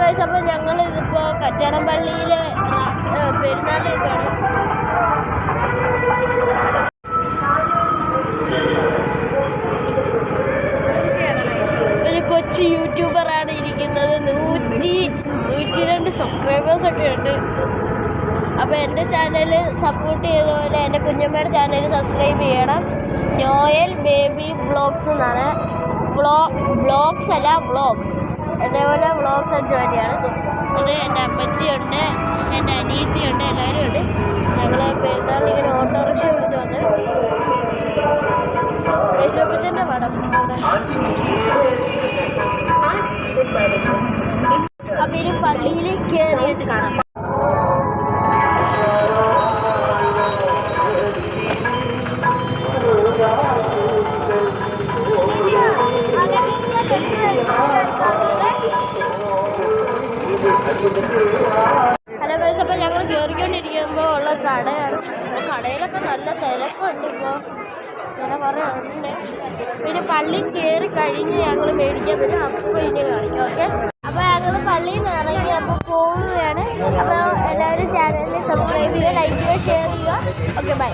Guys അപ്പോൾ ഞങ്ങൾ ഇതിപ്പോൾ കറ്റാടം പള്ളിയിൽ പെരുന്നാളിലേക്കാണ്. ഒരു കൊച്ചു യൂട്യൂബറാണ് ഇരിക്കുന്നത്. നൂറ്റി നൂറ്റി രണ്ട് സബ്സ്ക്രൈബേഴ്സ് ഒക്കെ ഉണ്ട്. അപ്പോൾ എന്റെ ചാനൽ സപ്പോർട്ട് ചെയ്തപോലെ എന്റെ കുഞ്ഞമ്മയുടെ ചാനൽ സബ്സ്ക്രൈബ് ചെയ്യണം. നോയൽ ബേബി ബ്ലോഗ്സ് എന്നാണ്. ബ്ലോ ബ്ലോഗ്സ് അല്ല വ്ളോഗ്സ്. അതേപോലെ വ്ളോഗ്സ് അഞ്ച് മതിയാണ് എന്നിട്ട് എന്റെ അമ്മച്ചിയുണ്ട് എന്റെ അനിയത്തിയുണ്ട് എല്ലാവരും ഉണ്ട്. ഞങ്ങൾ പെരുന്നാളിൽ ഇങ്ങനെ ഓട്ടോറിക്ഷ വിളിച്ച് വന്ന് യേശുപ്പച്ചന്റെ പടം അപ്പം ഇനി പള്ളിയിൽ കയറിയിട്ട് കാണാം. ഹലോ ഗൈസ് അപ്പോൾ ഞങ്ങൾ കയറിക്കൊണ്ടിരിക്കുമ്പോൾ ഉള്ള കടയാണ്. കടയിലൊക്കെ നല്ല തിരക്കുണ്ട് ഇപ്പോൾ ഇങ്ങനെ കുറേ ഉണ്ട്. പിന്നെ പള്ളി കയറി കഴിഞ്ഞ് ഞങ്ങൾ മേടിക്കാൻ പറ്റും. അപ്പോൾ ഇനി കാണിക്കാം ഓക്കെ അപ്പോൾ ഞങ്ങൾ പള്ളിയിൽ നിന്ന് ഇറങ്ങി അപ്പോൾ പോവുകയാണ്. അപ്പോൾ എല്ലാവരും ചാനലിൽ സബ്സ്ക്രൈബ് ചെയ്യുക ലൈക്ക് ചെയ്യുക ഷെയർ ചെയ്യുക. Okay bye